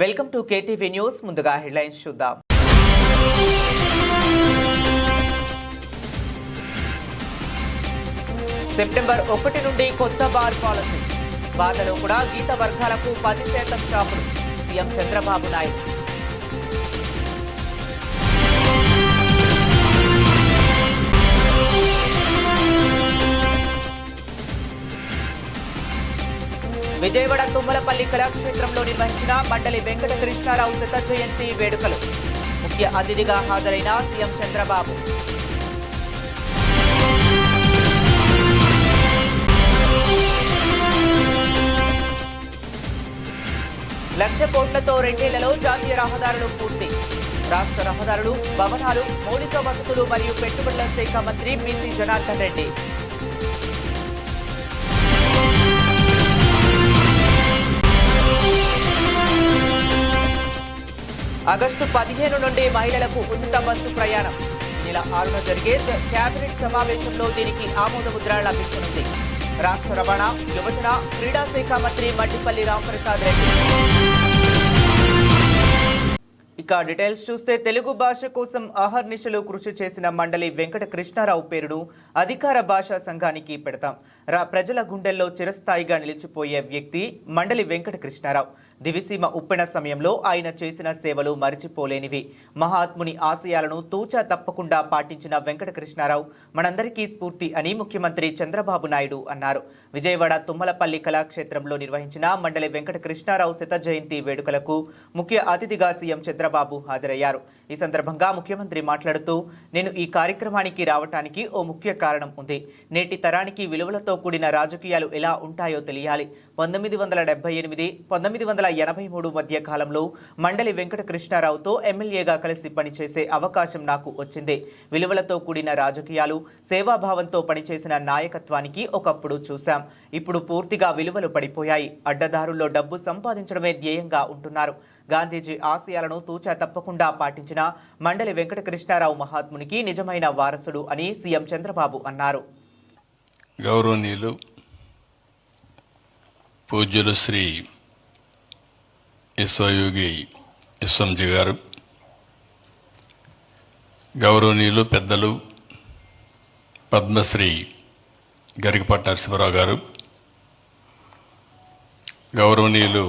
Welcome to KTV news. ముందుగా headlines చూద్దాం. September ఒకటి నుండి కొత్త బార్ పాలసీ. బార్లలో కూడా గీత వర్గాలకు పది శాతం షాపులు. సీఎం చంద్రబాబు నాయుడు విజయవాడ తుమ్మలపల్లి కళాక్షేత్రంలో నిర్వహించిన మండలి వెంకట కృష్ణారావు శత జయంతి వేడుకలు. ముఖ్య అతిథిగా హాజరైన సీఎం చంద్రబాబు. లక్ష కోట్లతో రెండేళ్ళలో జాతీయ రహదారులు పూర్తి. రాష్ట్ర రహదారులు భవనాలు మౌలిక వసతులు మరియు పెట్టుబడుల శాఖ మంత్రి బీసీ జనార్దన్ రెడ్డి. ఆగస్టు పదిహేను నుండి మహిళలకు ఉచిత బస్సు ప్రయాణం. నెల ఆరున జరిగే కేబినెట్ సమావేశంలో దీనికి ఆమోద ముద్ర లభించనుంది. రాష్ట్ర రవాణా యువజన క్రీడా శాఖ మంత్రి మట్టిపల్లి రామప్రసాద్ రెడ్డి. ఇక డీటెయిల్స్ చూస్తే తెలుగు భాష కోసం ఆహర్నిశలు కృషి చేసిన మండలి వెంకట కృష్ణారావు పేరును అధికార భాషా సంఘానికి పెడతాం. రా ప్రజల గుండెల్లో చిరస్థాయిగా నిలిచిపోయే వ్యక్తి మండలి వెంకట కృష్ణారావు దివిసీమ ఉప్పెన సమయంలో ఆయన చేసిన సేవలు మరిచిపోలేనివి. మహాత్ముని ఆశయాలను తూచా తప్పకుండా పాటించిన వెంకటకృష్ణారావు మనందరికీ స్ఫూర్తి అని ముఖ్యమంత్రి చంద్రబాబు నాయుడు అన్నారు. విజయవాడ తుమ్మలపల్లి కళాక్షేత్రంలో నిర్వహించిన మండలి వెంకట కృష్ణారావు శత జయంతి వేడుకలకు ముఖ్య అతిథిగా సీఎం చంద్రబాబు హాజరయ్యారు. ఈ సందర్భంగా ముఖ్యమంత్రి మాట్లాడుతూ నేను ఈ కార్యక్రమానికి రావటానికి ఓ ముఖ్య కారణం ఉంది. నేటి తరానికి విలువలతో కూడిన రాజకీయాలు ఎలా ఉంటాయో తెలియాలి. పంతొమ్మిది వందల డెబ్బై ఎనిమిది పంతొమ్మిది వందల ఎనభై మూడు మధ్య కాలంలో మండలి వెంకట కృష్ణారావుతో ఎమ్మెల్యేగా కలిసి పనిచేసే అవకాశం నాకు వచ్చింది. విలువలతో కూడిన రాజకీయాలు సేవాభావంతో పనిచేసిన నాయకత్వానికి ఒకప్పుడు చూశాం. ఇప్పుడు పూర్తిగా విలువలు పడిపోయాయి. అడ్డదారుల్లో డబ్బు సంపాదించడమే ధ్యేయంగా ఉంటున్నారు. గాంధీజీ ఆశయాలను తూచా తప్పకుండా పాటించిన మండలి వెంకటకృష్ణారావు మహాత్మునికి నిజమైన వారసుడు అని సీఎం చంద్రబాబు అన్నారు. గౌరవనీయులు పూజ్యులు శ్రీ ఇస్వయోగి విశ్వంజీ గారు గౌరవనీయులు పెద్దలు పద్మశ్రీ గరికపాటి నరసింహరావు గారు గౌరవనీయులు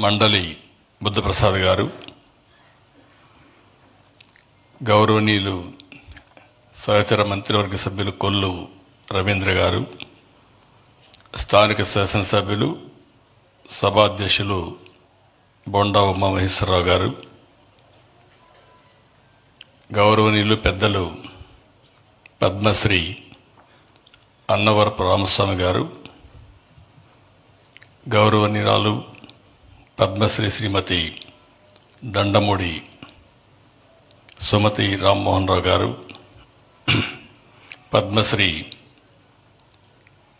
మండలి బుద్ధప్రసాద్ గారు గౌరవనీయులు సహచర మంత్రివర్గ సభ్యులు కొల్లు రవీంద్ర గారు స్థానిక శాసనసభ్యులు సభాధ్యక్షులు బొండా ఉమామహేశ్వరరావు గారు గౌరవనీయులు పెద్దలు పద్మశ్రీ అన్నవరపు రామస్వామి గారు గౌరవనీయురాలు పద్మశ్రీ శ్రీమతి దండమూడి సుమతి రామ్మోహన్ రావు గారు పద్మశ్రీ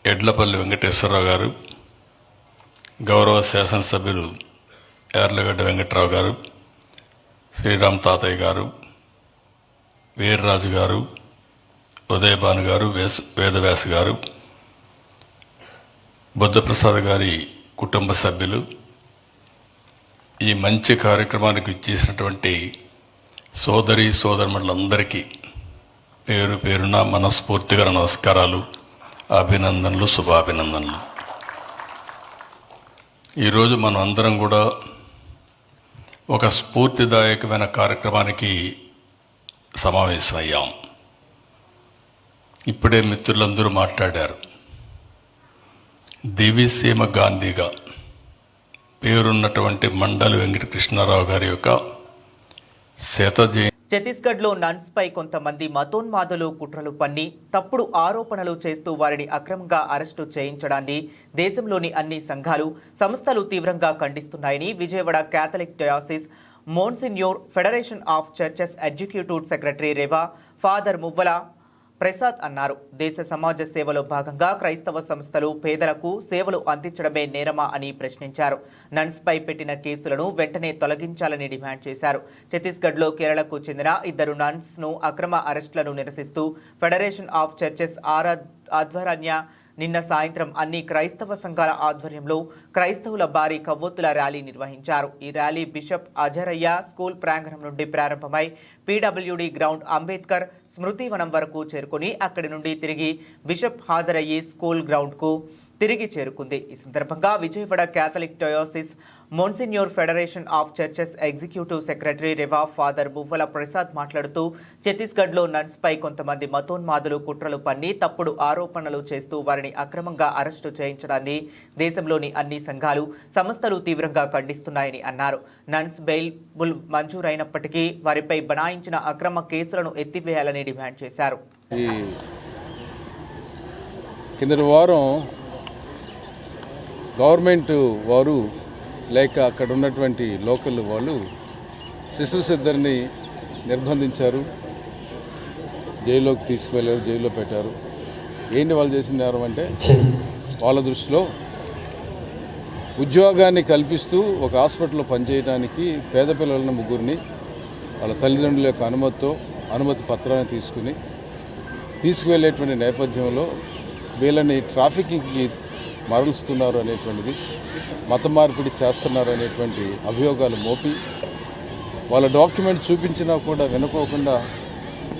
ఎడ్లపల్లి వెంకటేశ్వరరావు గారు గౌరవ శాసనసభ్యులు యార్లగడ్డ వెంకట్రావు గారు శ్రీరామ్ తాతయ్య గారు వీర్రాజు గారు ఉదయభాను గారు వేస్ వేదవ్యాస్ గారు బుద్ధప్రసాద్ గారి కుటుంబ సభ్యులు ఈ మంచి కార్యక్రమానికి ఇచ్చేసినటువంటి సోదరి సోదరులందరికీ పేరు పేరున మనస్ఫూర్తిగా నమస్కారాలు అభినందనలు శుభాభినందనలు. ఈరోజు మనం అందరం కూడా ఒక స్ఫూర్తిదాయకమైన కార్యక్రమానికి సమావేశమయ్యాం. ఇప్పుడే మిత్రులందరూ మాట్లాడారు. దివిసీమ గాంధీగా పేరున్నటువంటి మండలి వెంకటకృష్ణారావు గారి యొక్క శత ఛత్తీస్గఢ్లో నన్స్పై కొంతమంది మతోన్మాదులు కుట్రలు పన్ని తప్పుడు ఆరోపణలు చేస్తూ వారిని అక్రమంగా అరెస్టు చేయించడాన్ని దేశంలోని అన్ని సంఘాలు సంస్థలు తీవ్రంగా ఖండిస్తున్నాయని Vijayawada Catholic diocese monsignor federation of churches executive secretary rev father Muvvala Prasad అన్నారు. దేశ సమాజ సేవలో భాగంగా క్రైస్తవ సంస్థలు పేదలకు సేవలు అందించడమే నేరమా అని ప్రశ్నించారు. నన్స్పై పెట్టిన కేసులను వెంటనే తొలగించాలని డిమాండ్ చేశారు. ఛత్తీస్గఢ్లో కేరళకు చెందిన ఇద్దరు నన్స్ను అక్రమ అరెస్టులను నిరసిస్తూ ఫెడరేషన్ ఆఫ్ చర్చెస్ ఆరా ఆధ్వర్యాన్య నిన్న సాయంత్రం అన్ని క్రైస్తవ సంఘాల ఆధ్వర్యంలో క్రైస్తవుల భారీ కవ్వొత్తుల ర్యాలీ నిర్వహించారు. ఈ ర్యాలీ బిషప్ అజరయ్య స్కూల్ ప్రాంగణం నుండి ప్రారంభమై పీడబ్ల్యూడి గ్రౌండ్ అంబేద్కర్ స్మృతివనం వరకు చేరుకుని అక్కడి నుండి తిరిగి బిషప్ హాజరయ్యి స్కూల్ గ్రౌండ్కు తిరిగి చేరుకుంది. ఈ సందర్భంగా Vijayawada Catholic diocese monsignor federation of churches executive secretary rev father Buvvala Prasad మాట్లాడుతూ ఛత్తీస్గఢ్లో నన్స్పై కొంతమంది మతోన్మాదులు కుట్రలు పన్ని తప్పుడు ఆరోపణలు చేస్తూ వారిని అక్రమంగా అరెస్టు చేయించడాన్ని దేశంలోని అన్ని సంఘాలు సంస్థలు తీవ్రంగా ఖండిస్తున్నాయని అన్నారు. నన్స్ బెయిల్ బుల్ మంజూరైనప్పటికీ వారిపై బనాయించిన అక్రమ కేసులను ఎత్తివేయాలని డిమాండ్ చేశారు. కిందటి వారం గవర్నమెంట్ వారు లేక అక్కడ ఉన్నటువంటి లోకల్ వాళ్ళు సిస్టర్స్ ఇద్దరిని నిర్బంధించారు. జైల్లోకి తీసుకువెళ్ళారు జైల్లో పెట్టారు. ఏంటి వాళ్ళు చేసిన నేరం అంటే వాళ్ళ దృష్టిలో ఉద్యోగాన్ని కల్పిస్తూ ఒక హాస్పిటల్లో పనిచేయడానికి పేద పిల్లలను ముగ్గురిని వాళ్ళ తల్లిదండ్రుల యొక్క అనుమతితో అనుమతి పత్రాన్ని తీసుకుని తీసుకువెళ్ళేటువంటి నేపథ్యంలో వీళ్ళని ట్రాఫికింగ్కి మరలుస్తున్నారు అనేటువంటిది మత మార్పిడి చేస్తున్నారు అనేటువంటి అభియోగాలు మోపి వాళ్ళ డాక్యుమెంట్ చూపించినా కూడా వినుకోకుండా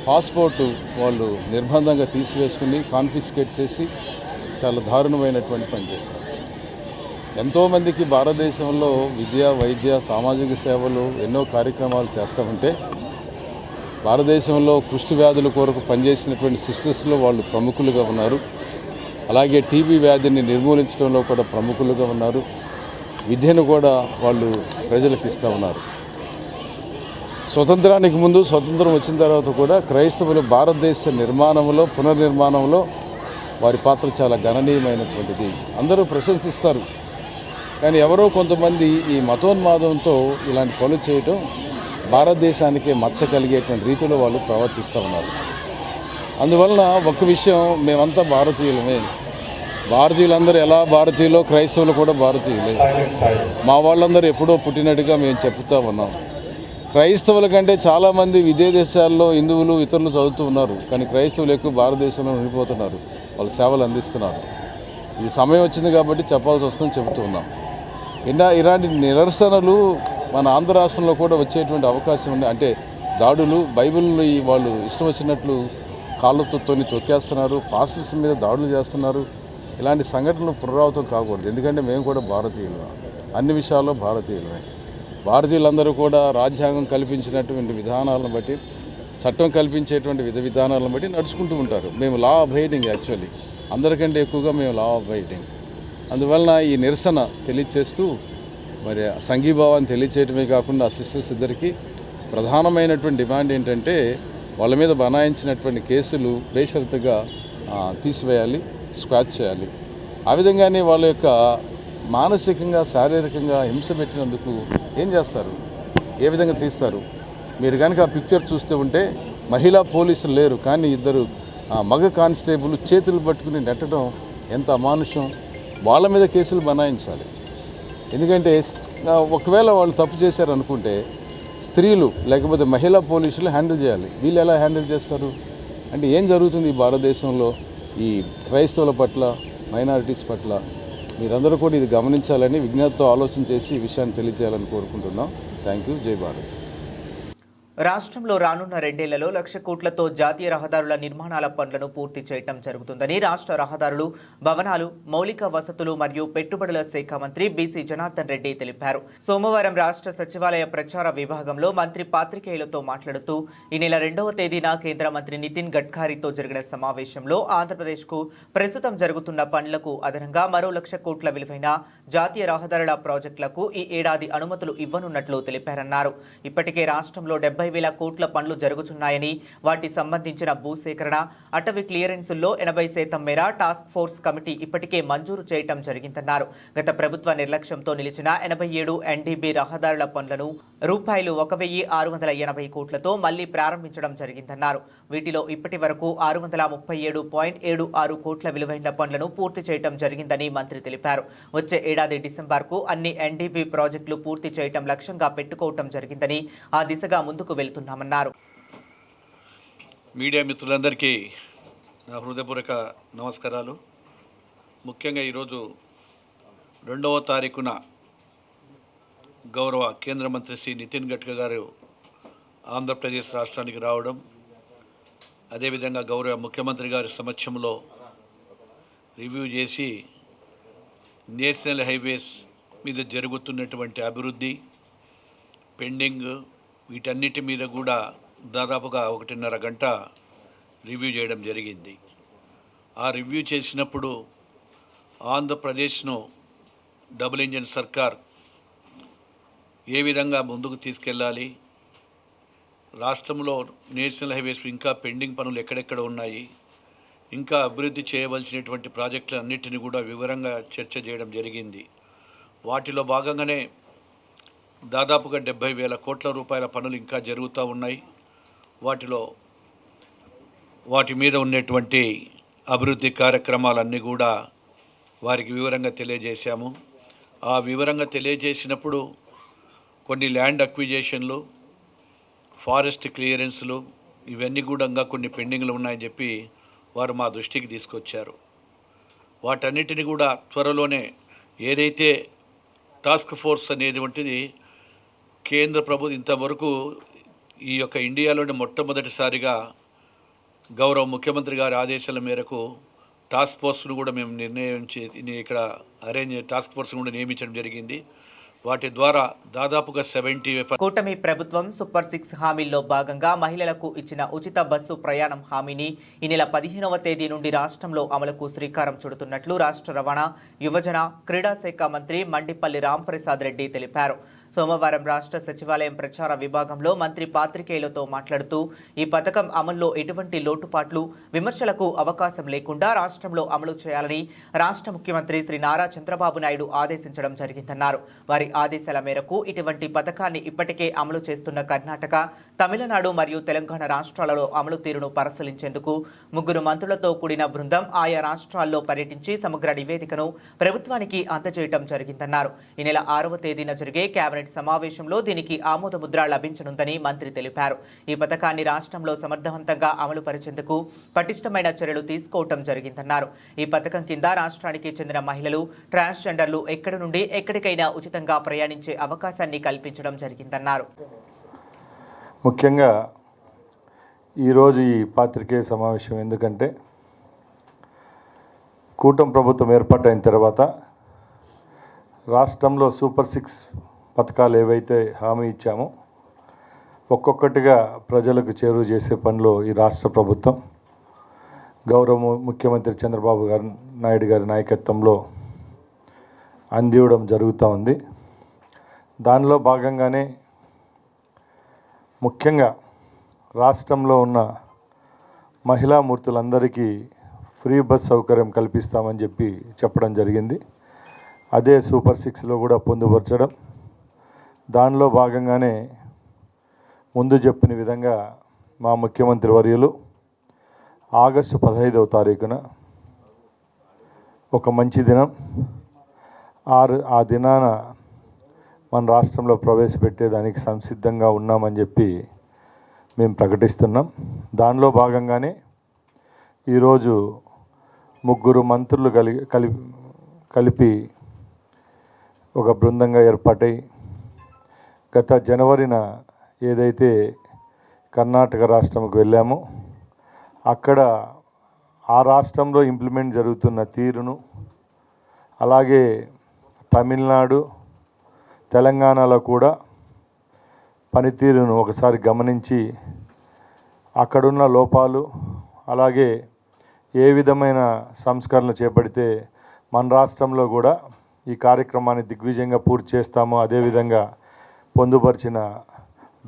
పాస్పోర్టు వాళ్ళు నిర్బంధంగా తీసివేసుకుని కాన్ఫిస్కేట్ చేసి చాలా దారుణమైనటువంటి పని చేశారు. ఎంతోమందికి భారతదేశంలో విద్య వైద్య సామాజిక సేవలు ఎన్నో కార్యక్రమాలు చేస్తూ ఉంటే భారతదేశంలో కుష్టి వ్యాధుల కొరకు పనిచేసినటువంటి సిస్టర్స్లో వాళ్ళు ప్రముఖులుగా ఉన్నారు. అలాగే టీబీ వ్యాధిని నిర్మూలించడంలో కూడా ప్రముఖులుగా ఉన్నారు. విద్యను కూడా వాళ్ళు ప్రజలకు ఇస్తూ ఉన్నారు. స్వతంత్రానికి ముందు స్వతంత్రం వచ్చిన తర్వాత కూడా క్రైస్తవులు భారతదేశ నిర్మాణంలో పునర్నిర్మాణంలో వారి పాత్ర చాలా గణనీయమైనటువంటిది. అందరూ ప్రశంసిస్తారు. కానీ ఎవరో కొంతమంది ఈ మతోన్మాదంతో ఇలాంటి పనులు చేయటం భారతదేశానికి మచ్చ కలిగేటువంటి రీతిలో వాళ్ళు ప్రవర్తిస్తూ ఉన్నారు. అందువలన ఒక విషయం మేమంతా భారతీయులమే. భారతీయులందరూ ఎలా భారతీయులో క్రైస్తవులు కూడా భారతీయులే. మా వాళ్ళందరూ ఎప్పుడో పుట్టినట్టుగా మేము చెప్తా ఉన్నాం. క్రైస్తవుల కంటే చాలామంది విదేశ దేశాల్లో హిందువులు ఇతరులు చదువుతూ ఉన్నారు. కానీ క్రైస్తవులు ఎక్కువ భారతదేశంలో ఉండిపోతున్నారు. వాళ్ళు సేవలు అందిస్తున్నారు. ఇది సమయం వచ్చింది కాబట్టి చెప్పాల్సి వస్తుందని చెబుతూ ఉన్నాం. ఇలా ఇలాంటి నిరసనలు మన ఆంధ్ర రాష్ట్రంలో కూడా వచ్చేటువంటి అవకాశం ఉంది. అంటే దాడులు బైబిల్ని వాళ్ళు ఇష్టం వచ్చినట్లు కాళ్ళతో తొక్కేస్తున్నారు పాస్టర్స్ మీద దాడులు చేస్తున్నారు. ఇలాంటి సంఘటనలు పునరావృతం కాకూడదు. ఎందుకంటే మేము కూడా భారతీయులు అన్ని విషయాల్లో భారతీయులమే. భారతీయులందరూ కూడా రాజ్యాంగం కల్పించినటువంటి విధానాలను బట్టి చట్టం కల్పించేటువంటి విధ విధానాలను బట్టి నడుచుకుంటూ ఉంటారు. మేము లా అబైడింగ్ యాక్చువల్లీ అందరికంటే ఎక్కువగా మేము లా అబైడింగ్ అందువలన ఈ నిరసన తెలియచేస్తూ మరి సంఘీభావాన్ని తెలియచేయటమే కాకుండా సిస్టర్స్ ఇద్దరికి ప్రధానమైనటువంటి డిమాండ్ ఏంటంటే వాళ్ళ మీద బనాయించినటువంటి కేసులు బేషరతుగా తీసివేయాలి స్క్వాచ్ చేయాలి. ఆ విధంగానే వాళ్ళ యొక్క మానసికంగా శారీరకంగా హింస పెట్టినందుకు ఏం చేస్తారు? ఏ విధంగా తీస్తారు? మీరు కనుక ఆ పిక్చర్ చూస్తూ ఉంటే మహిళా పోలీసులు లేరు కానీ ఇద్దరు మగ కానిస్టేబుల్ చేతులు పట్టుకుని నెట్టడం ఎంత అమానుషం! వాళ్ళ మీద కేసులు బనాయించాలి. ఎందుకంటే ఒకవేళ వాళ్ళు తప్పు చేశారు అనుకుంటే స్త్రీలు లేకపోతే మహిళా పోలీసులు హ్యాండిల్ చేయాలి. వీళ్ళు ఎలా హ్యాండిల్ చేస్తారు? అంటే ఏం జరుగుతుంది ఈ భారతదేశంలో? ఈ క్రైస్తవుల పట్ల మైనారిటీస్ పట్ల మీరందరూ కూడా ఇది గమనించాలని విజ్ఞతతో ఆలోచన చేసి ఈ విషయాన్ని తెలియజేయాలని కోరుకుంటున్నాం. Thank you. జై భారత్. రాష్ట్రంలో రానున్న రెండేళ్ళలో లక్ష కోట్లతో జాతీయ రహదారుల నిర్మాణాల పనులను పూర్తి చేయటం జరుగుతుందని రాష్ట్ర రహదారులు భవనాలు మౌలిక వసతులు మరియు పెట్టుబడుల శాఖ మంత్రి బీసీ జనార్దన్ రెడ్డి తెలిపారు. సోమవారం రాష్ట్ర సచివాలయ ప్రచార విభాగంలో మంత్రి పాత్రికేయులతో మాట్లాడుతూ ఈ నెల రెండవ తేదీన కేంద్ర మంత్రి నితిన్ గడ్కారీతో జరిగిన సమావేశంలో ఆంధ్రప్రదేశ్కు ప్రస్తుతం జరుగుతున్న పనులకు అదనంగా మరో లక్ష కోట్ల విలువైన జాతీయ రహదారుల ప్రాజెక్టులకు ఈ ఏడాది అనుమతులు ఇవ్వనున్నట్లు తెలిపారన్నారు. ఇప్పటికే రాష్ట్రంలో డెబ్బై వేల కోట్ల పనులు జరుగుతున్నాయని వాటి సంబంధించిన భూసేకరణ అటవీ క్లియరెన్సుల్లో ఎనభై శాతం మేర టాస్క్ ఫోర్స్ కమిటీ ఇప్పటికే మంజూరు చేయటం జరిగిందన్నారు. గత ప్రభుత్వ నిర్లక్ష్యంతో నిలిచిన ఎనభై ఏడు ఎన్డీబీ రహదారుల పనులను రూపాయలు ఒక వెయ్యి ఆరు వందల ఎనభై కోట్లతో మళ్ళీ ప్రారంభించడం జరిగిందన్నారు. వీటిలో ఇప్పటి వరకు ఆరు వందల ముప్పై ఏడు పాయింట్ ఏడు ఆరు కోట్ల విలువైన పనులను పూర్తి చేయటం జరిగిందని మంత్రి తెలిపారు. వచ్చే ఏడాది డిసెంబర్కు అన్ని ఎన్డీపీ ప్రాజెక్టులు పూర్తి చేయటం లక్ష్యంగా పెట్టుకోవటం జరిగిందని ఆ దిశగా ముందుకు వెళ్తున్నామన్నారు. మీడియా మిత్రులందరికీ నా హృదయపూర్వక నమస్కారాలు. ముఖ్యంగా ఈరోజు రెండవ తారీఖున గౌరవ కేంద్ర మంత్రి శ్రీ నితిన్ గడ్కరీ గారు ఆంధ్రప్రదేశ్ రాష్ట్రానికి రావడం అదేవిధంగా గౌరవ ముఖ్యమంత్రి గారి సమక్షంలో రివ్యూ చేసి నేషనల్ హైవేస్ మీద జరుగుతున్నటువంటి అభివృద్ధి పెండింగ్ వీటన్నిటి మీద కూడా దాదాపుగా ఒకటిన్నర గంట రివ్యూ చేయడం జరిగింది. ఆ రివ్యూ చేసినప్పుడు ఆంధ్రప్రదేశ్ను డబుల్ ఇంజన్ సర్కార్ ఏ విధంగా ముందుకు తీసుకెళ్ళాలి రాష్ట్రంలో నేషనల్ హైవేస్ ఇంకా పెండింగ్ పనులు ఎక్కడెక్కడ ఉన్నాయి? ఇంకా అభివృద్ధి చేయవలసినటువంటి ప్రాజెక్టులు అన్నిటిని కూడా వివరంగా చర్చ చేయడం జరిగింది. వాటిలో భాగంగానే దాదాపుగా డెబ్బై వేల కోట్ల రూపాయల పనులు ఇంకా జరుగుతూ ఉన్నాయి. వాటిలో వాటి మీద ఉన్నటువంటి అభివృద్ధి కార్యక్రమాలన్నీ కూడా వారికి వివరంగా తెలియజేశాము. ఆ వివరంగా తెలియజేసినప్పుడు కొన్ని ల్యాండ్ అక్విజేషన్లు ఫారెస్ట్ క్లియరెన్స్లు ఇవన్నీ కూడా కొన్ని పెండింగ్లు ఉన్నాయని చెప్పి వారు మా దృష్టికి తీసుకొచ్చారు. వాటన్నిటిని కూడా త్వరలోనే ఏదైతే టాస్క్ ఫోర్స్ అనేటువంటిది కేంద్ర ప్రభుత్వం ఇంతవరకు ఈ యొక్క ఇండియాలోని మొట్టమొదటిసారిగా గౌరవ ముఖ్యమంత్రి గారి ఆదేశాల మేరకు టాస్క్ ఫోర్స్ను కూడా మేము నిర్ణయించి ఇక్కడ అరేంజ్ టాస్క్ ఫోర్స్ను కూడా నియమించడం జరిగింది. వాటి ద్వారా దాదాపుగా సెవెంటీ కూటమి ప్రభుత్వం సూపర్ సిక్స్ హామీల్లో భాగంగా మహిళలకు ఇచ్చిన ఉచిత బస్సు ప్రయాణం హామీని ఈ నెల పదిహేనవ తేదీ నుండి రాష్ట్రంలో అమలుకు శ్రీకారం చుడుతున్నట్లు రాష్ట్ర రవాణా యువజన క్రీడా శాఖ మంత్రి మండిపల్లి రాంప్రసాద్ రెడ్డి తెలిపారు. సోమవారం రాష్ట్ర సచివాలయం ప్రచార విభాగంలో మంత్రి పాత్రికేయులతో మాట్లాడుతూ ఈ పథకం అమల్లో ఎటువంటి లోటుపాట్లు విమర్శలకు అవకాశం లేకుండా రాష్ట్రంలో అమలు చేయాలని రాష్ట్ర ముఖ్యమంత్రి శ్రీ నారా చంద్రబాబు నాయుడు ఆదేశించడం జరిగిందన్నారు. వారి ఆదేశాల మేరకు ఇటువంటి పథకాన్ని ఇప్పటికే అమలు చేస్తున్న కర్ణాటక తమిళనాడు మరియు తెలంగాణ రాష్ట్రాలలో అమలు తీరును పరిశీలించేందుకు ముగ్గురు మంత్రులతో కూడిన బృందం ఆయా రాష్ట్రాల్లో పర్యటించి సమగ్ర నివేదికను ప్రభుత్వానికి అందజేయడం జరిగిందన్నారు. ఈ నెల ఆరవ తేదీన జరిగే కేబినెట్ సమావేశంలో దీనికి ఆమోదముద్ర లభించనుందని మంత్రి తెలిపారు. ఈ పథకాన్ని రాష్ట్రంలో సమర్థవంతంగా అమలు పరిచేందుకు పటిష్టమైన చర్యలు తీసుకోవటం జరిగిందన్నారు. ఈ పథకం కింద రాష్ట్రానికి చెందిన మహిళలు ట్రాన్స్జెండర్లు ఎక్కడి నుండి ఎక్కడికైనా ఉచితంగా ప్రయాణించే అవకాశాన్ని కల్పించడం జరిగిందన్నారు. ముఖ్యంగా ఈరోజు ఈ పాత్రికేయ సమావేశం ఎందుకంటే కూటమి ప్రభుత్వం ఏర్పాటైన తర్వాత రాష్ట్రంలో సూపర్ సిక్స్ పథకాలు ఏవైతే హామీ ఇచ్చామో ఒక్కొక్కటిగా ప్రజలకు చేరువ చేసే పనిలో ఈ రాష్ట్ర ప్రభుత్వం గౌరవ ముఖ్యమంత్రి చంద్రబాబు గారు నాయుడు గారి నాయకత్వంలో అందివ్వడం జరుగుతూ ఉంది. దానిలో భాగంగానే ముఖ్యంగా రాష్ట్రంలో ఉన్న మహిళా మూర్తులందరికీ ఫ్రీ బస్ సౌకర్యం కల్పిస్తామని చెప్పి చెప్పడం జరిగింది. అదే సూపర్ సిక్స్లో కూడా పొందుపరచడం దానిలో భాగంగానే ముందు చెప్పిన విధంగా మా ముఖ్యమంత్రి వర్యులు ఆగస్టు పదహైదవ తారీఖున ఒక మంచి దినం. ఆరు ఆ దినాన మన రాష్ట్రంలో ప్రవేశపెట్టేదానికి సంసిద్ధంగా ఉన్నామని చెప్పి మేము ప్రకటిస్తున్నాం. దానిలో భాగంగానే ఈరోజు ముగ్గురు మంత్రులు కలి కలిపి కలిపి ఒక బృందంగా ఏర్పాటై గత జనవరిన ఏదైతే కర్ణాటక రాష్ట్రంకి వెళ్ళామో అక్కడ ఆ రాష్ట్రంలో ఇంప్లిమెంట్ జరుగుతున్న తీరును అలాగే తమిళనాడు తెలంగాణలో కూడా పనితీరును ఒకసారి గమనించి అక్కడున్న లోపాలు అలాగే ఏ విధమైన సంస్కరణలు చేపడితే మన రాష్ట్రంలో కూడా ఈ కార్యక్రమాన్ని దిగ్విజయంగా పూర్తి చేస్తామో అదేవిధంగా పొందుపరిచిన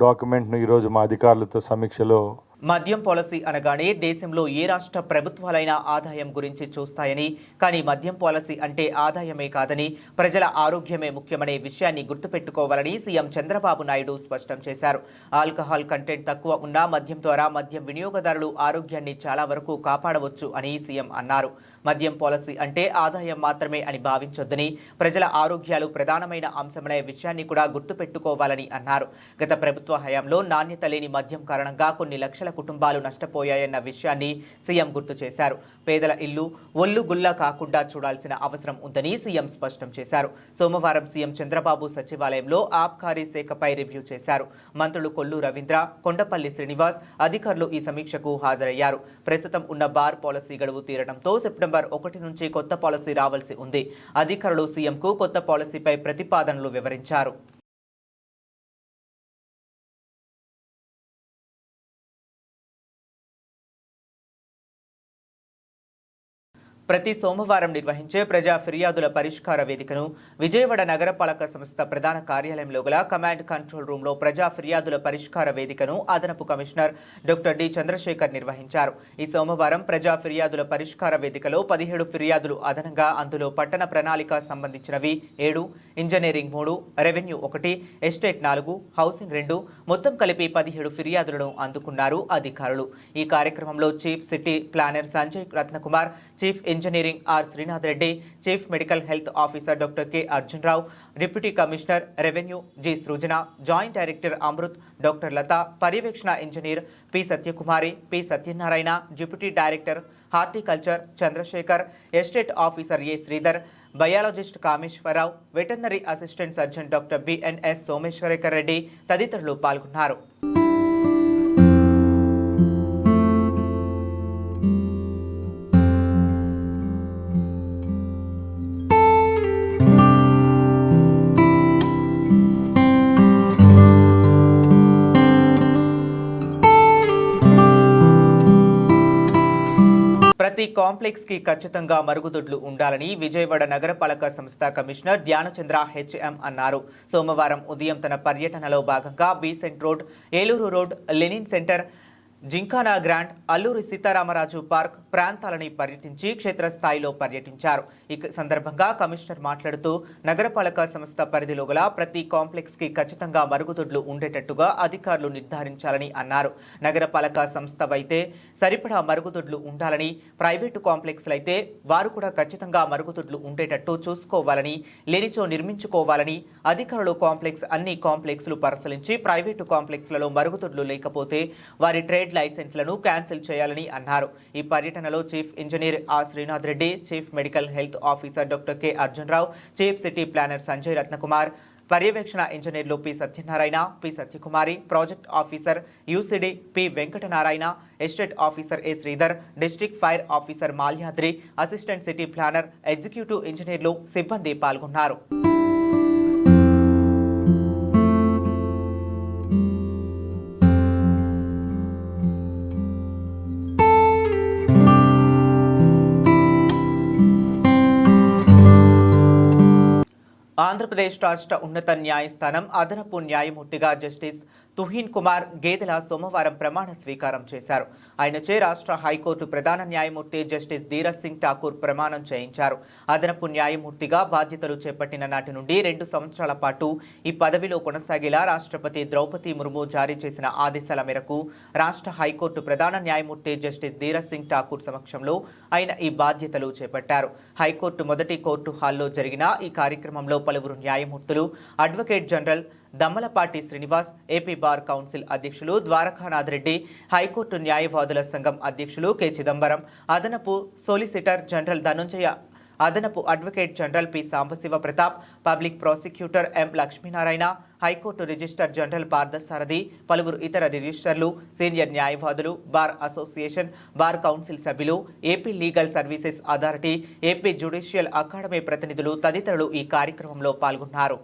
డాక్యుమెంట్ను ఈరోజు మా అధికారులతో సమీక్షలో మద్యం పాలసీ అనగానే దేశంలో ఏ రాష్ట్ర ప్రభుత్వాలైనా ఆదాయం గురించి చూస్తాయని కానీ మద్యం పాలసీ అంటే ఆదాయమే కాదని ప్రజల ఆరోగ్యమే ముఖ్యమనే విషయాన్ని గుర్తుపెట్టుకోవాలని సీఎం చంద్రబాబు నాయుడు స్పష్టం చేశారు. ఆల్కహాల్ కంటెంట్ తక్కువ ఉన్న మద్యం ద్వారా మద్యం వినియోగదారులు ఆరోగ్యాన్ని చాలా వరకు కాపాడవచ్చు అని సీఎం అన్నారు. మద్యం పాలసీ అంటే ఆదాయం మాత్రమే అని భావించొద్దని ప్రజల ఆరోగ్యాలు ప్రధానమైన అంశమనే విషయాన్ని కూడా గుర్తుపెట్టుకోవాలని అన్నారు. గత ప్రభుత్వ హయాంలో నాణ్యత లేని మద్యం కారణంగా కొన్ని లక్షల కుటుంబాలు నష్టపోయాయన్న విషయాన్ని సీఎం గుర్తు చేశారు. పేదల ఇల్లు ఒళ్ళు గుల్ల కాకుండా చూడాల్సిన అవసరం ఉందని సీఎం స్పష్టం చేశారు. సోమవారం సీఎం చంద్రబాబు సచివాలయంలో ఆబ్కారీ శాఖపై రివ్యూ చేశారు. మంత్రులు కొల్లు రవీంద్ర కొండపల్లి శ్రీనివాస్ అధికారులు ఈ సమీక్షకు హాజరయ్యారు. ప్రస్తుతం ఉన్న బార్ పాలసీ గడువు తీరడంతో సెప్టెంబర్ ఒకటి నుంచి కొత్త పాలసీ రావాల్సి ఉంది. అధికారులు సీఎంకు కొత్త పాలసీపై ప్రతిపాదనలు వివరించారు. ప్రతి సోమవారం నిర్వహించే ప్రజా ఫిర్యాదుల పరిష్కార వేదికను విజయవాడ నగరపాలక సంస్థ ప్రధాన కార్యాలయంలో గల కమాండ్ కంట్రోల్ రూమ్లో ప్రజా ఫిర్యాదుల పరిష్కార వేదికను అదనపు కమిషనర్ డాక్టర్ డి చంద్రశేఖర్ నిర్వహించారు. ఈ సోమవారం ప్రజా ఫిర్యాదుల పరిష్కార వేదికలో పదిహేడు ఫిర్యాదులు అదనంగా అందులో పట్టణ ప్రణాళిక సంబంధించినవి ఏడు ఇంజనీరింగ్ మూడు రెవెన్యూ ఒకటి ఎస్టేట్ నాలుగు హౌసింగ్ రెండు మొత్తం కలిపి పదిహేడు ఫిర్యాదులను అందుకున్నారు అధికారులు. ఈ కార్యక్రమంలో chief city planner Sanjay Ratnakumar chief engineering R Srinath Reddy chief medical health officer doctor K Arjun Rao deputy commissioner revenue G Srujana joint director Amrut doctor Latha పర్యవేక్షణ engineer P Satyakumari P Satyanarayana deputy director horticulture Chandrasekhar estate officer A Sridhar biologist Kameswararao veterinary assistant surgeon doctor BNS Someshwarekar Reddy తదితరులు పాల్గొన్నారు. కాంప్లెక్స్కి ఖచ్చితంగా మరుగుదొడ్లు ఉండాలని విజయవాడ నగరపాలక సంస్థ commissioner Dhyanachandra HM అన్నారు. సోమవారం ఉదయం తన పర్యటనలో భాగంగా Besant road Eluru road Lenin centre Gymkhana grand Alluri Sitaramaraju park ప్రాంతాలని పర్యటించి క్షేత్రస్థాయిలో పర్యటించారు. ఈ సందర్భంగా కమిషనర్ మాట్లాడుతూ నగరపాలక సంస్థ పరిధిలో గల ప్రతి కాంప్లెక్స్కి ఖచ్చితంగా మరుగుదొడ్లు ఉండేటట్టుగా అధికారులు నిర్ధారించాలని అన్నారు. నగరపాలక సంస్థ అయితే సరిపడా మరుగుదొడ్లు ఉండాలని ప్రైవేటు కాంప్లెక్స్లు అయితే వారు కూడా ఖచ్చితంగా మరుగుదొడ్లు ఉండేటట్టు చూసుకోవాలని లేనిచో నిర్మించుకోవాలని అధికారులు కాంప్లెక్స్ అన్ని కాంప్లెక్స్లు పరిశీలించి ప్రైవేటు కాంప్లెక్స్లలో మరుగుదొడ్లు లేకపోతే వారి ట్రేడ్ లైసెన్స్లను క్యాన్సిల్ చేయాలని అన్నారు. ఈ పర్యటనలో chief engineer R Srinath Reddy chief medical health officer doctor K Arjunrao chief city planner Sanjay Ratnakumar పర్యవేక్షణ ఇంజనీర్లు P Satyanarayana P Satyakumari project officer UCD P Venkatanarayana estate officer A Sridhar district fire officer Malyadri assistant city planner executive ఇంజనీర్లు సిబ్బంది పాల్గొన్నారు. ఆంధ్రప్రదేశ్ రాష్ట్ర ఉన్నత న్యాయస్థానం అదనపు న్యాయమూర్తిగా జస్టిస్ తుహీన్ కుమార్ గేదెల సోమవారం ప్రమాణ స్వీకారం చేశారు. ఆయనచే రాష్ట్ర హైకోర్టు ప్రధాన న్యాయమూర్తి జస్టిస్ ధీరజ్ సింగ్ ఠాకూర్ ప్రమాణం చేయించారు. అదనపు న్యాయమూర్తిగా బాధ్యతలు చేపట్టిన నాటి నుండి రెండు సంవత్సరాల పాటు ఈ పదవిలో కొనసాగేలా రాష్ట్రపతి ద్రౌపది ముర్ము జారీ చేసిన ఆదేశాల మేరకు రాష్ట్ర హైకోర్టు ప్రధాన న్యాయమూర్తి జస్టిస్ ధీరజ్ సింగ్ ఠాకూర్ సమక్షంలో ఆయన ఈ బాధ్యతలు చేపట్టారు. హైకోర్టు మొదటి కోర్టు హాల్లో జరిగిన ఈ కార్యక్రమంలో పలువురు న్యాయమూర్తులు advocate general Dammalapati Srinivas AP bar council అధ్యక్షులు ద్వారకానాథ్ రెడ్డి హైకోర్టు న్యాయవాదుల సంఘం అధ్యక్షులు కె. చిదంబరం అదనపు సోలిసిటర్ జనరల్ ధనుంజయ అదనపు advocate general P. Sambasiva Pratap public prosecutor M. Lakshminarayana high court register general Parthasarathy పలువురు ఇతర రిజిస్టర్లు సీనియర్ న్యాయవాదులు బార్ అసోసియేషన్ బార్ కౌన్సిల్ సభ్యులు AP legal services authority AP judicial academy ప్రతినిధులు తదితరులు ఈ కార్యక్రమంలో పాల్గొన్నారు.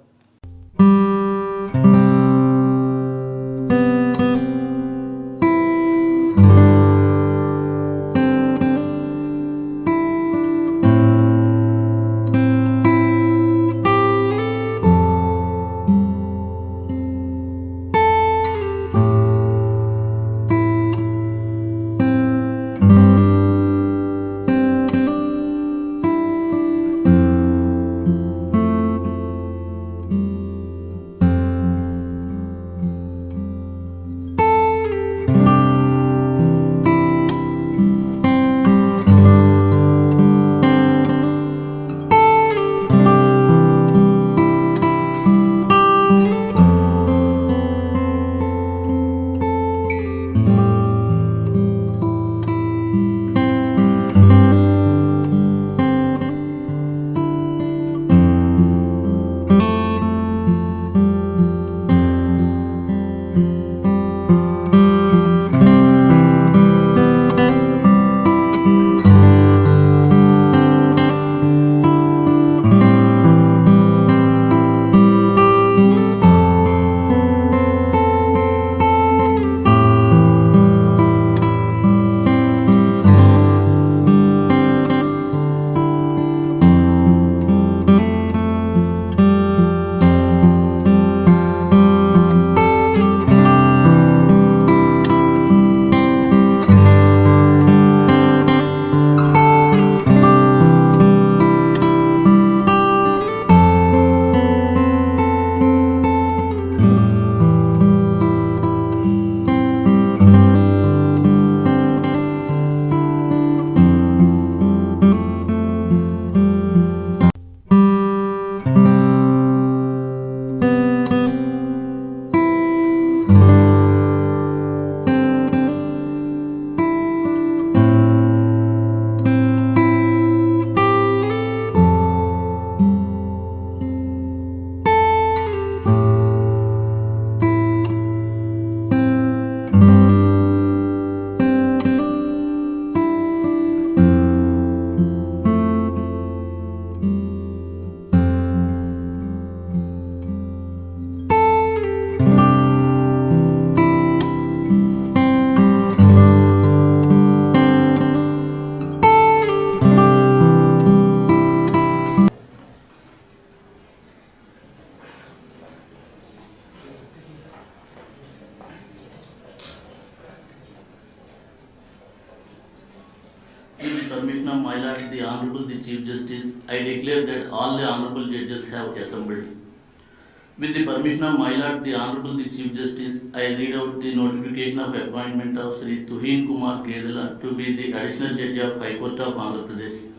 The of my lord, the Honorable the Chief Justice, I read out the notification of appointment of Sri Tuhin Kumar Kedala to be the additional judge of High Court of Andhra Pradesh.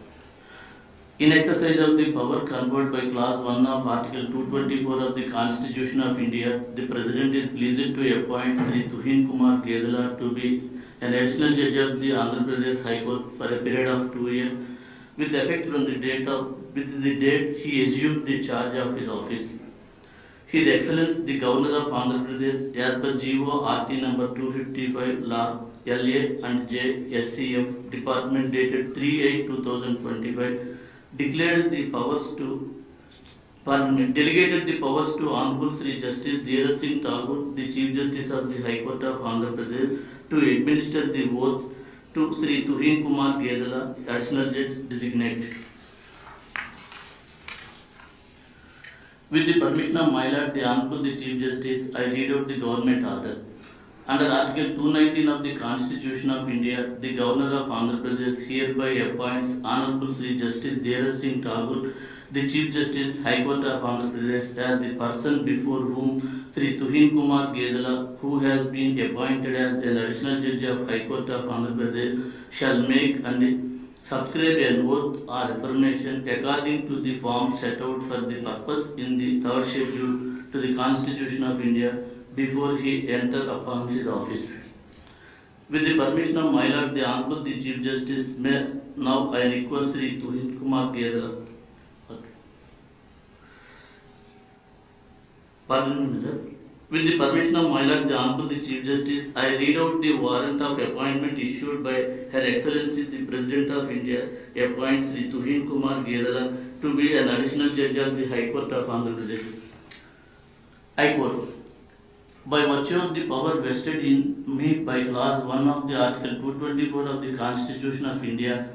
In exercise of the power conferred by clause one of article two twenty-four of the Constitution of India, the President is pleased to appoint Sri Tuhin Kumar Gedala to be an additional judge of the Andhra Pradesh High Court for a period of two years with effect from the date of, with the date he assumed the charge of his office. His Excellence the Governor of Andhra Pradesh, as per GO RT number two fifty-five law LA and J SCF Department dated three eight two thousand twenty-five declared the powers to, pardon me, delegated the powers to Honorable Sri Justice Dheeraj Singh Thakur, the Chief Justice of the High Court of Andhra Pradesh, to administer the oath to Sri Tuhin Kumar Gedala, additional judge designate. With the permission of my lord, the Honorable the Chief Justice, I read out the government order. Under Article 219 of the Constitution of India, the Governor of Andhra Pradesh hereby appoints Honorable Sri Justice Dheeraj Singh Thakur, the Chief Justice, High Court of Andhra Pradesh, as the person before whom Sri Tuhin Kumar Gedala, who has been appointed as an additional judge of High Court of Andhra Pradesh, shall make and subscribe an oath or affirmation according to the form set out for the purpose in the third schedule to the Constitution of India before he enter upon his office. With the permission of my lord, the Honorable the Chief Justice, may now I request Sri Tuhin Kumar Gedala. Pardon me, sir. With the permission of my lord, the Honorable the Chief Justice, I read out the warrant of appointment issued by Her Excellency the President of India, appoints Sri Tuhin Kumar Gedala to be an additional judge of the High Court of Andhra Pradesh. High Court. By virtue of the power vested in me by clause one of the article two twenty-four of the Constitution of India,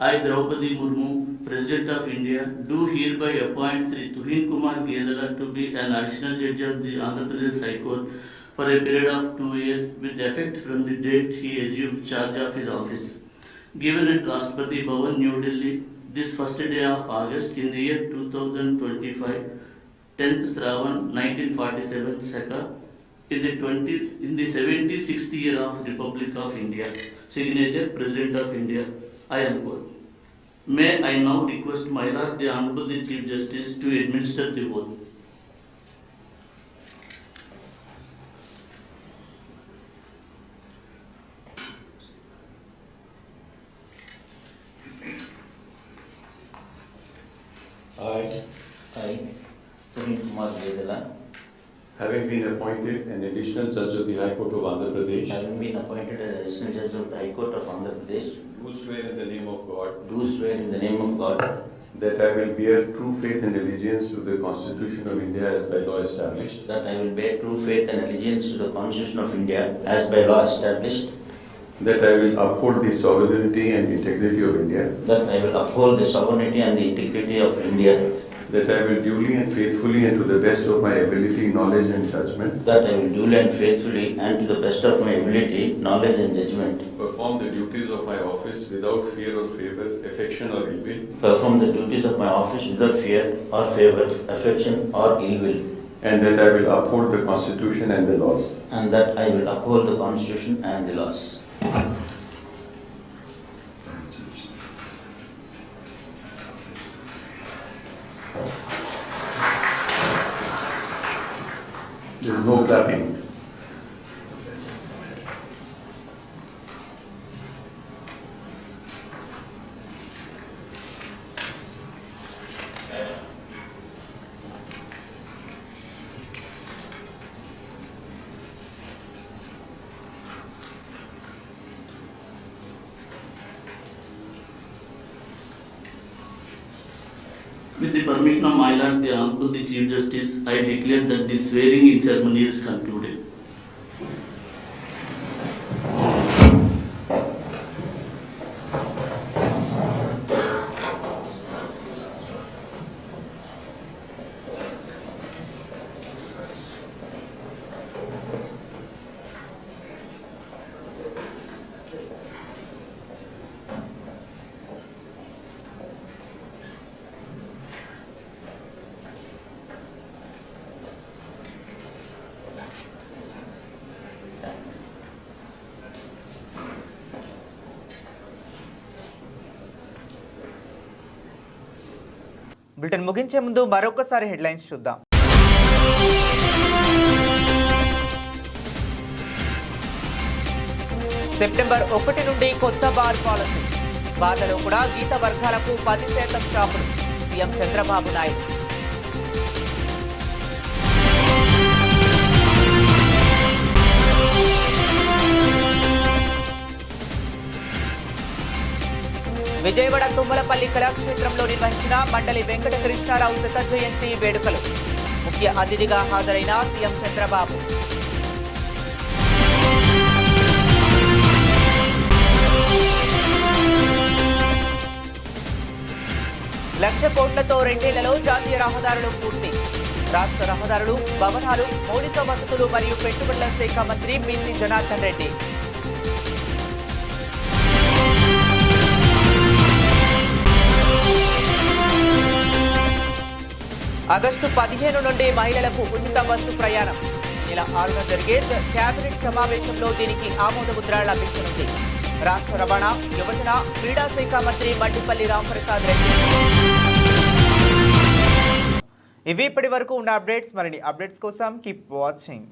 I, Draupadi Murmu, President of India, do hereby appoint Sri Tuhin Kumar Gedala to be an additional judge of the Andhra Pradesh High Court for a period of two years with effect from the date he assumed charge of his office. Given at Rashtrapati Bhavan, New Delhi, this first day of August in the year two thousand twenty-five, tenth Shravan, nineteen forty-seven, Saka, in the twentieth, in the seventy-sixth year of Republic of India. Signature, President of India. I am unquote. May I now request my lord, the Honorable the Chief Justice, to administer the oath. I, I, Tuhin Kumar Vedala, having been appointed an additional judge of the High Court of Andhra Pradesh, having been appointed as additional judge of the High Court of Andhra Pradesh, do swear in the name of God. Do swear in the name of God. That I will bear true faith and allegiance to the Constitution of India as by law established, that I will bear true faith and allegiance to the Constitution of India as by law established, that I will uphold the sovereignty and integrity of India, that I will uphold the sovereignty and the integrity of India, that I will duly and faithfully and to the best of my ability, knowledge and judgment that I will duly and faithfully and to the best of my ability, knowledge and judgment, perform the duties of my office without fear or favor, affection or ill will, perform the duties of my office without fear or favor, affection or ill will, and that I will uphold the Constitution and the laws. and that I will uphold the Constitution and the laws. There's no clapping. The Honorable the Chief Justice, I declare that the swearing in ceremony is concluded. Bulletin ముగించే ముందు మరొకసారి headlines చూద్దాం. September ఒకటి నుండి కొత్త bar policy. బార్లలో కూడా గీత వర్గాలకు పది శాతం షాపులు. సీఎం చంద్రబాబు నాయుడు విజయవాడ తుమ్మలపల్లి కళాక్షేత్రంలో నిర్వహించిన మండలి వెంకట కృష్ణారావు శత జయంతి వేడుకలు. ముఖ్య అతిథిగా హాజరైన సీఎం చంద్రబాబు. లక్ష కోట్లతో రెండేళ్ళలో జాతీయ రహదారులు పూర్తి. రాష్ట్ర రహదారులు భవనాలు మౌలిక వసతులు మరియు పెట్టుబడుల శాఖ మంత్రి బీసీ జనార్దన్ రెడ్డి. ఆగస్టు పదిహేను నుండి మహిళలకు ఉచిత బస్సు ప్రయాణం. నెల ఆరున జరిగే క్యాబినెట్ కేబినెట్ సమావేశంలో దీనికి ఆమోద ముద్ర లభించనుంది. రాష్ట్ర రవాణా యువజన క్రీడా శాఖ మంత్రి మడ్డిపల్లి రాంప్రసాద్ రెడ్డి. ఇవి ఇప్పటి వరకు ఉన్న అప్డేట్స్. మరిన్ని అప్డేట్స్ కోసం కీప్ వాచింగ్